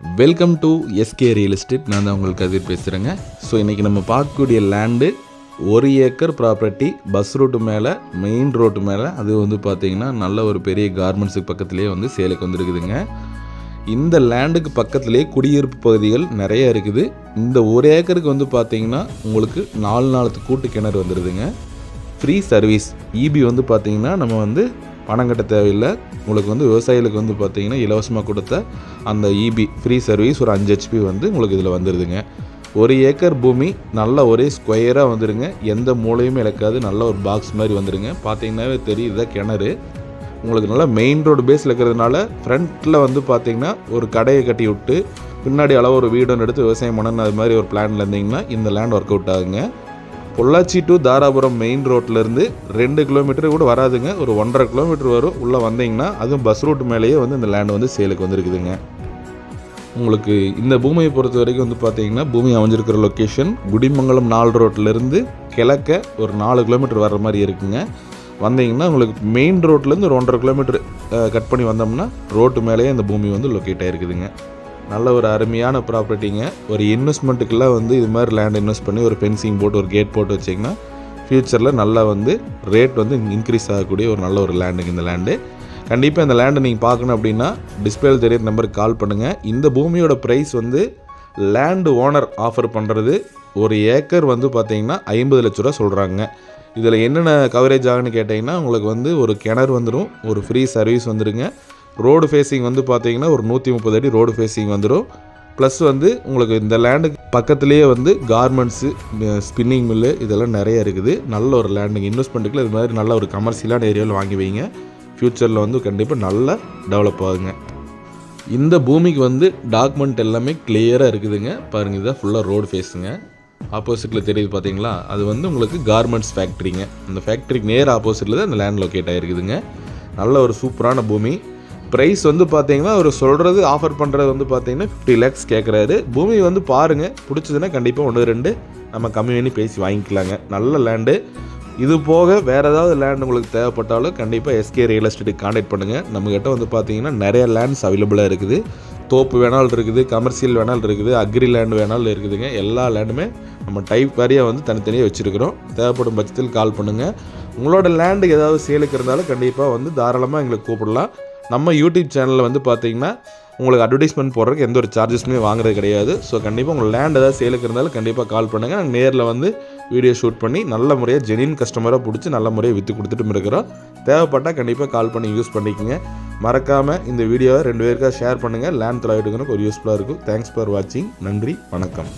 Welcome to SK real estate நான் தான் உங்களுக்கு கதிர் பேசுகிறேங்க ஸோ இன்றைக்கி நம்ம பார்க்கக்கூடிய லேண்டு ஒரு ஏக்கர் ப்ராப்பர்ட்டி பஸ் ரோட்டு மேலே மெயின் ரோட்டு மேலே அது வந்து பார்த்திங்கன்னா நல்ல ஒரு பெரிய கார்மெண்ட்ஸுக்கு பக்கத்துலேயே வந்து சேலுக்கு வந்துருக்குதுங்க. இந்த லேண்டுக்கு பக்கத்துலேயே குடியிருப்பு பகுதிகள் நிறைய இருக்குது. இந்த ஒரு ஏக்கருக்கு வந்து பார்த்திங்கன்னா உங்களுக்கு நாலு நாளுக்கு கூட்டு கிணறு வந்துடுதுங்க ஃப்ரீ சர்வீஸ் இபி வந்து பார்த்திங்கன்னா நம்ம வந்து பணம் கட்ட தேவையில்லை. உங்களுக்கு வந்து விவசாயிகளுக்கு வந்து பார்த்தீங்கன்னா இலவசமாக கொடுத்த அந்த இபி ஃப்ரீ சர்வீஸ் ஒரு அஞ்சு ஹெச்பி வந்து உங்களுக்கு இதில் வந்துடுதுங்க ஒரு ஏக்கர் பூமி நல்ல ஒரே ஸ்கொயராக வந்துடுங்க எந்த மூலையுமே இழக்காது. நல்ல ஒரு பாக்ஸ் மாதிரி வந்துடுங்க பார்த்தீங்கன்னாவே தெரியுது? கிணறு. உங்களுக்கு நல்லா மெயின் ரோடு பேஸில் இருக்கிறதுனால ஃப்ரண்ட்டில் வந்து பார்த்தீங்கன்னா ஒரு கடையை கட்டி விட்டு பின்னாடி அளவு ஒரு வீடு ஒன்று எடுத்து விவசாயம் பண்ணணும் அது மாதிரி ஒரு பிளான்ல இருந்தீங்கன்னா இந்த லேண்ட் ஒர்க் அவுட் ஆகுங்க. பொள்ளாச்சி டு தாராபுரம் மெயின் ரோட்லேருந்து ரெண்டு கிலோமீட்டர் கூட வராதுங்க. ஒரு ஒன்றரை கிலோமீட்டர் வரும். உள்ளே வந்தீங்கன்னா அதுவும் பஸ் ரூட் மேலேயே வந்து இந்த லேண்ட் வந்து சேலுக்கு வந்துருக்குதுங்க. உங்களுக்கு இந்த பூமியை பொறுத்த வரைக்கும் வந்து பார்த்தீங்கன்னா பூமி அமைஞ்சிருக்கிற லொக்கேஷன் குடிமங்கலம் நாலு ரோட்லேருந்து கிழக்க ஒரு நாலு கிலோமீட்டர் வர்ற மாதிரி இருக்குங்க. வந்தீங்கன்னா உங்களுக்கு மெயின் ரோட்லேருந்து ஒரு ஒன்றரை கிலோமீட்டர் கட் பண்ணி வந்தோம்னா ரோட்டு மேலேயே இந்த பூமி வந்து லொக்கேட் ஆகிருக்குதுங்க நல்ல ஒரு அருமையான ப்ராப்பர்ட்டிங்க. ஒரு இன்வெஸ்ட்மெண்ட்டுக்கெல்லாம் வந்து இது மாதிரி லேண்ட் இன்வெஸ்ட் பண்ணி ஒரு ஃபென்சிங் போட்டு ஒரு கேட் போட்டு வச்சிங்கன்னா ஃப்யூச்சரில் நல்லா வந்து ரேட் வந்து இன்க்ரீஸ் ஆகக்கூடிய ஒரு நல்ல ஒரு லேண்டுங்க இந்த லேண்டு கண்டிப்பாக இந்த லேண்டை நீங்கள் பார்க்கணும் அப்படின்னா டிஸ்பிளேல தெரியிற நம்பருக்கு கால் பண்ணுங்கள் இந்த பூமியோட ப்ரைஸ் வந்து லேண்டு ஓனர் ஆஃபர் பண்ணுறது ஒரு ஏக்கர் வந்து பார்த்தீங்கன்னா ஐம்பது லட்ச ரூபா சொல்கிறாங்க இதில் என்னென்ன கவரேஜ் ஆகுன்னு கேட்டிங்கன்னா உங்களுக்கு வந்து ஒரு கிணறு வந்துடும் ஒரு ஃப்ரீ சர்வீஸ் வந்துடுங்க ரோடு ஃபேஸிங் வந்து பார்த்தீங்கன்னா ஒரு நூற்றி முப்பது அடி ரோடு ஃபேஸிங் வந்துடும் ப்ளஸ் வந்து உங்களுக்கு இந்த லேண்டுக்கு பக்கத்துலேயே வந்து கார்மெண்ட்ஸு ஸ்பின்னிங் மில்லு இதெல்லாம் நிறைய இருக்குது. நல்ல ஒரு லேண்டுங்க இன்வெஸ்ட்மெண்ட்டுக்குள்ள இது மாதிரி நல்ல ஒரு கமர்ஷியலான ஏரியாவில் வாங்கி வைங்க. ஃப்யூச்சரில் வந்து கண்டிப்பாக நல்லா டெவலப் ஆகுங்க. இந்த பூமிக்கு வந்து டாக்குமெண்ட் எல்லாமே கிளியராக இருக்குதுங்க. பாருங்கள் இதுதான் ஃபுல்லாக ரோடு ஃபேஸுங்க ஆப்போசிட்டில் தெரியுது பார்த்தீங்களா அது வந்து உங்களுக்கு கார்மெண்ட்ஸ் ஃபேக்ட்ரிங்க அந்த ஃபேக்ட்ரிக்கு நேர் ஆப்போசிட்டில் தான் அந்த லேண்ட் லொக்கேட் ஆகிருக்குதுங்க நல்ல ஒரு சூப்பரான பூமி. ப்ரைஸ் வந்து பார்த்தீங்கன்னா அவர் சொல்கிறது ஆஃபர் பண்ணுறது வந்து பார்த்தீங்கன்னா ஃபிஃப்டி லேக்ஸ் கேட்குறாரு பூமி வந்து பாருங்கள் பிடிச்சதுன்னா கண்டிப்பாக ஒன்று ரெண்டு நம்ம கம்மி பண்ணி பேசி வாங்கிக்கலாங்க. நல்ல லேண்டு இது போக வேறு ஏதாவது லேண்ட் உங்களுக்கு தேவைப்பட்டாலும் கண்டிப்பாக எஸ்கே ரியல் எஸ்டேட்டுக்கு காண்டாக்ட் பண்ணுங்கள் நம்மக்கிட்ட வந்து பார்த்தீங்கன்னா நிறைய லேண்ட்ஸ் அவைலபிளாக இருக்குது. தோப்பு வேணாலும் இருக்குது கமர்ஷியல் வேணாலும் இருக்குது அக்ரி லேண்ட் வேணாலும் இருக்குதுங்க. எல்லா லேண்டுமே நம்ம டைப் வாரியாக வந்து தனித்தனியாக வச்சுருக்கிறோம். தேவைப்படும் பட்சத்தில் கால் பண்ணுங்கள் உங்களோட லேண்டுக்கு ஏதாவது சேலுக்கு இருந்தாலும் கண்டிப்பாக வந்து தாராளமாக எங்களுக்கு கூப்பிடலாம். நம்ம யூடியூப் சேனலில் வந்து பார்த்தீங்கன்னா உங்களுக்கு அட்வர்டைஸ்மெண்ட் போடுறதுக்கு எந்த ஒரு சார்ஜஸுமே வாங்குறது கிடையாது. ஸோ கண்டிப்பாக உங்கள் லேண்ட் ஏதாவது சேலுக்கு இருந்தாலும் கண்டிப்பாக கால் பண்ணுங்கள் நாங்கள் நேரில் வந்து வீடியோ ஷூட் பண்ணி நல்ல முறையாக ஜெனின் கஸ்டமராக பிடிச்சி நல்ல முறையாக விற்று கொடுத்துட்டும் இருக்கிறோம். தேவைப்பட்டால் கண்டிப்பாக கால் பண்ணி யூஸ் பண்ணிக்கோங்க. மறக்காமல் இந்த வீடியோவை ரெண்டு பேருக்காக ஷேர் பண்ணுங்கள் லேண்ட் தொலைவிட்டுக்கணும் ஒரு யூஸ்ஃபுல்லாக இருக்கும். தேங்க்ஸ் ஃபார் வாட்சிங் நன்றி வணக்கம்.